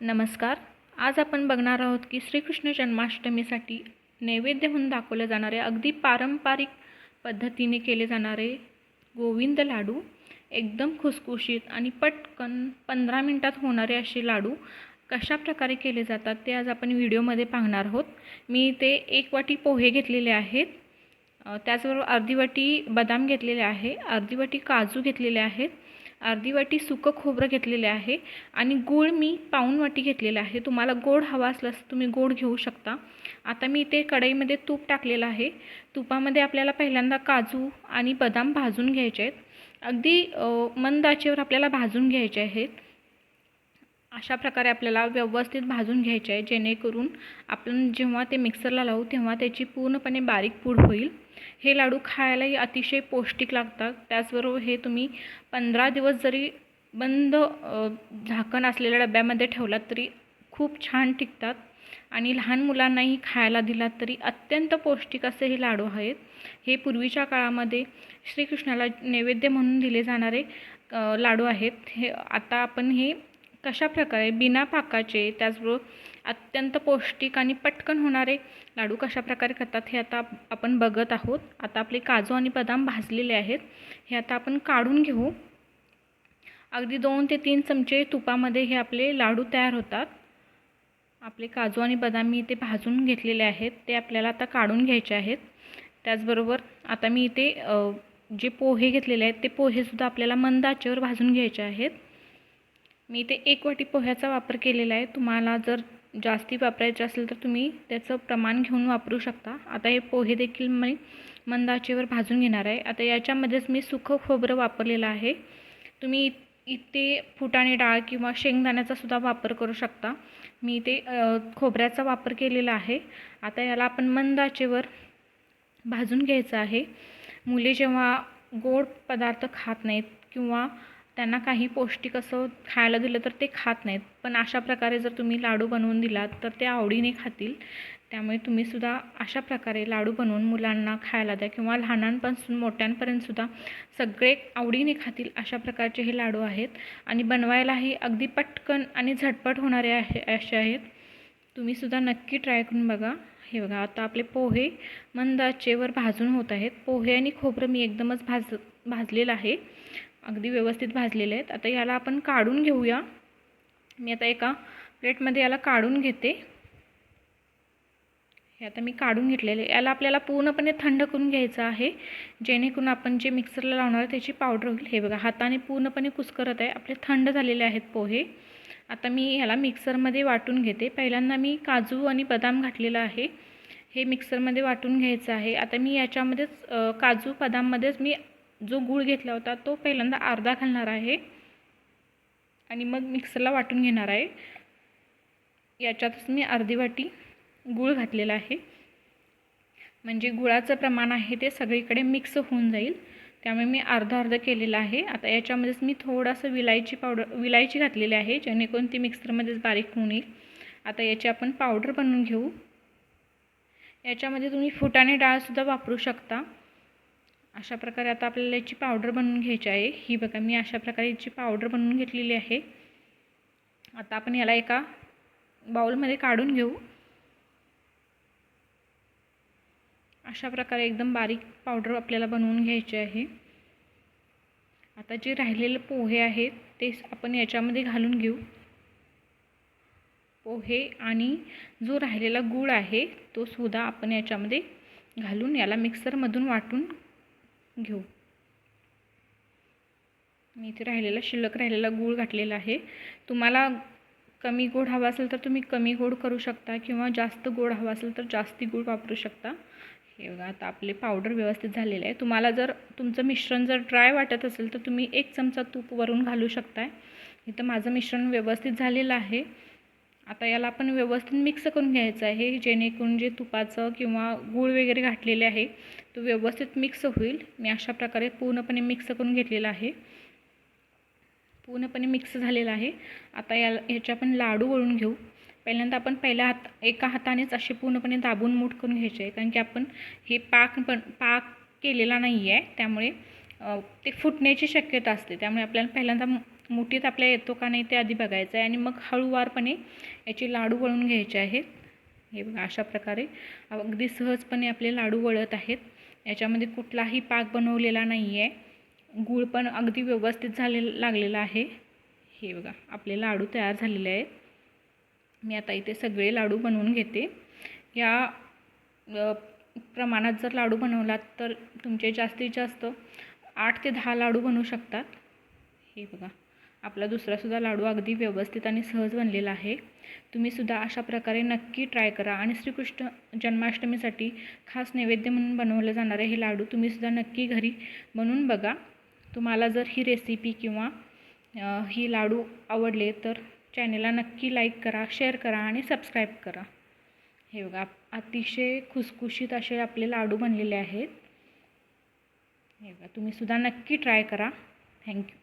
नमस्कार. आज आपण बघणार आहोत की श्रीकृष्ण जन्माष्टमीसाठी नैवेद्य म्हणून दाखवले जाणारे अगदी पारंपरिक पद्धतीने केले जाणारे गोविंद लाडू एकदम खुसखुशीत आणि पटकन पंधरा मिनटात होणारे असे लाडू कशा प्रकारे केले जातात ते आज आपण व्हिडिओमध्ये पाहणार आहोत. मी ते एक वाटी पोहे घेतलेले आहेत. त्याचबरोबर अर्धी वाटी बदाम घेतलेले आहे अर्धी वाटी काजू घेतलेले आहेत. अर्धी वाटी सुकं खोबरं घेतलेले आहे आणि गूळ मी पाऊण वाटी घेतलेला आहे. तुम्हाला गोड हवा असल्यास तुम्ही गोड घेऊ शकता. आता मी इथे कढईमध्ये तूप टाकलेलं आहे. तुपामध्ये आपल्याला पहिल्यांदा काजू आणि बदाम भाजून घ्यायचे आहेत. अगदी मंद आचेवर आपल्याला भाजून घ्यायचे आहेत. अशा प्रकारे आपल्याला व्यवस्थित भाजून घ्यायचे आहे जेणेकरून आपण जेव्हा ते मिक्सरला लावू तेव्हा त्याची पूर्णपणे बारीक पूड होईल. हे लाडू खायलाही अतिशय पौष्टिक लागतात. त्याचबरोबर हे तुम्ही पंधरा दिवस जरी बंद झाकण असलेल्या डब्यामध्ये ठेवलात तरी खूप छान टिकतात. आणि लहान मुलांनाही खायला दिलात तरी अत्यंत पौष्टिक असे हे लाडू आहेत. हे पूर्वीच्या काळामध्ये श्रीकृष्णाला नैवेद्य म्हणून दिले जाणारे लाडू आहेत. हे आता आपण हे कशा प्रकारे बिना पाकाचे त्याचबरोबर अत्यंत पौष्टिक आणि पटकन होणारे लाडू कशा प्रकारे करतात हे आता आपण बघत आहोत. आता आपले काजू आणि बदाम भाजलेले आहेत. हे आता आपण काढून घेऊ. अगदी दोन ते तीन चमचे तुपामध्ये हे आपले लाडू तयार होतात. आपले काजू आणि बदाम मी इथे भाजून घेतलेले आहेत. ते आपल्याला आता काढून घ्यायचे आहेत. त्याचबरोबर आता मी इथे जे पोहे घेतलेले आहेत ते पोहेसुद्धा आपल्याला मंद आचेवर भाजून घ्यायचे आहेत. मी इथे एक वाटी पोह्याचा वापर केलेला आहे. तुम्हाला जर जास्ती वापरायचे असेल तर तुम्ही त्याचं प्रमाण घेऊन वापरू शकता. आता हे पोहे देखील मी मंद आचेवर भाजून घेणार आहे. आता याच्यामध्येच मी सुखं खोबरं वापरलेलं आहे. तुम्ही इथे फुटाणे डाळ किंवा शेंगदाण्याचा सुद्धा वापर करू शकता. मी इथे खोबऱ्याचा वापर केलेला आहे. आता याला आपण मंद आचेवर भाजून घ्यायचं आहे. मुले जेव्हा गोड पदार्थ खात नाहीत किंवा त्यांना काही पौष्टिक असं खायला दिलं तर ते खात नाहीत. पण अशा प्रकारे जर तुम्ही लाडू बनवून दिलात तर ते आवडीने खातील. त्यामुळे तुम्हीसुद्धा अशा प्रकारे लाडू बनवून मुलांना खायला द्या किंवा लहानांपासून मोठ्यांपर्यंतसुद्धा सगळे आवडीने खातील अशा प्रकारचे हे लाडू आहेत. आणि बनवायलाही अगदी पटकन आणि झटपट होणारे आहे असे आहेत. तुम्हीसुद्धा नक्की ट्राय करून बघा. हे बघा आता आपले पोहे मंद आचेवर भाजून होत आहेत. पोहे आणि खोबरं मी एकदमच भाज भाजलेलं आहे. अगदी व्यवस्थित भाजलेले आहेत. आता याला आपण काढून घेऊया. मी आता एका प्लेटमध्ये याला काढून घेते. हे आता मी काढून घेतलेले. याला आपल्याला पूर्णपणे थंड करून घ्यायचं आहे. जेणेकरून आपण जे मिक्सरला लावणार आहे त्याची पावडर होईल. हे बघा हाताने पूर्णपणे कुस्करत आहे. आपले थंड झालेले आहेत पोहे. आता मी ह्याला मिक्सरमध्ये वाटून घेते. पहिल्यांदा मी काजू आणि बदाम घातलेलं आहे. हे मिक्सरमध्ये वाटून घ्यायचं आहे. आता मी याच्यामध्येच काजू बदाममध्येच मी जो गूळ घेतला होता तो पहिल्यांदा अर्धा घालणार आहे. आणि मग मिक्सरला वाटून घेणार आहे. याच्यातच मी अर्धी वाटी गूळ घातलेला आहे. म्हणजे गुळाचं प्रमाण आहे ते सगळीकडे मिक्स होऊन जाईल. त्यामुळे मी अर्धा अर्ध केलेलं आहे. आता याच्यामध्येच मी थोडंसं विलायची पावडर विलायची घातलेली आहे जेणेकरून ती मिक्सरमध्येच बारीक होऊन येईल. आता याची आपण पावडर बनवून घेऊ. याच्यामध्ये तुम्ही फुटाणे डाळसुद्धा वापरू शकता. अशा प्रकारे आता आपल्याला याची पावडर बनवून घ्यायची आहे. ही बघा मी अशा प्रकारे याची पावडर बनवून घेतलेली आहे. आता आपण याला एका बाउलमध्ये काढून घेऊ. अशा प्रकारे एकदम बारीक पावडर आपल्याला बनवून घ्यायची आहे. आता जे राहिलेले पोहे आहेत ते आपण याच्यामध्ये घालून घेऊ. पोहे आणि जो राहिलेला गूळ आहे तो सुद्धा आपण याच्यामध्ये घालून याला मिक्सरमधून वाटून घेऊ. मी इथे राहिलेला शिल्लक राहिलेला गूळ घातलेला आहे. तुम्हाला कमी गोड हवा असेल तर तुम्ही कमी गोड करू शकता किंवा जास्त गोड हवा असेल तर जास्ती गूळ वापरू शकता. हे बघा आता आपले पावडर व्यवस्थित झालेले आहे. तुम्हाला जर तुमचं मिश्रण जर ड्राय वाटत असेल तर तुम्ही एक चमचा तूप वरून घालू शकताय. इथं माझं मिश्रण व्यवस्थित झालेलं आहे. आता याला आपण व्यवस्थित मिक्स करून घ्यायचं आहे जेणेकरून जे तुपाचं किंवा गूळ वगैरे घातलेले आहे तो व्यवस्थित मिक्स होईल. मी अशा प्रकारे पूर्णपणे मिक्स करून घेतलेला आहे. पूर्णपणे मिक्स झालेला आहे. आता या ह्याचे आपण लाडू वळून घेऊ. पहिल्यांदा आपण पहिल्या हात एका हातानेच असे पूर्णपणे दाबून मूठ करून घ्यायचे आहे. कारण की आपण हे पाक पण पाक केलेला नाही आहे त्यामुळे ते फुटण्याची शक्यता असते. त्यामुळे आपल्याला पहिल्यांदा मुठीत आपल्या येतो का नाही ते आधी बघायचं आहे आणि मग हळूवारपणे याचे लाडू वळून घ्यायचे आहेत. हे बघा अशा प्रकारे. अगदी सहजपणे आपले लाडू वळत आहेत. याच्यामध्ये कुठलाही पाक बनवलेला नाही आहे गूळ पण अगदी व्यवस्थित झाले लागलेला आहे. हे बघा आपले लाडू तयार झालेले आहेत. मी आता इथे सगळे लाडू बनवून घेते. या प्रमाणात जर लाडू बनवलात तर तुमचे जास्तीत जास्त आठ ते दहा लाडू बनवू शकतात. हे बघा. आपला दुसरासुद्धा लाडू अगदी व्यवस्थित आणि सहज बनलेला आहे. तुम्हीसुद्धा अशा प्रकारे नक्की ट्राय करा आणि श्रीकृष्ण जन्माष्टमीसाठी खास नैवेद्य म्हणून बनवले जाणारे हे लाडू तुम्हीसुद्धा नक्की घरी बनवून बघा. तुम्हाला जर ही रेसिपी किंवा ही लाडू आवडले तर चॅनेलला नक्की लाईक करा शेअर करा आणि सबस्क्राईब करा. हे बघा अतिशय खुसखुशीत असे आपले लाडू बनलेले आहेत. हे बघा तुम्हीसुद्धा नक्की ट्राय करा. थँक्यू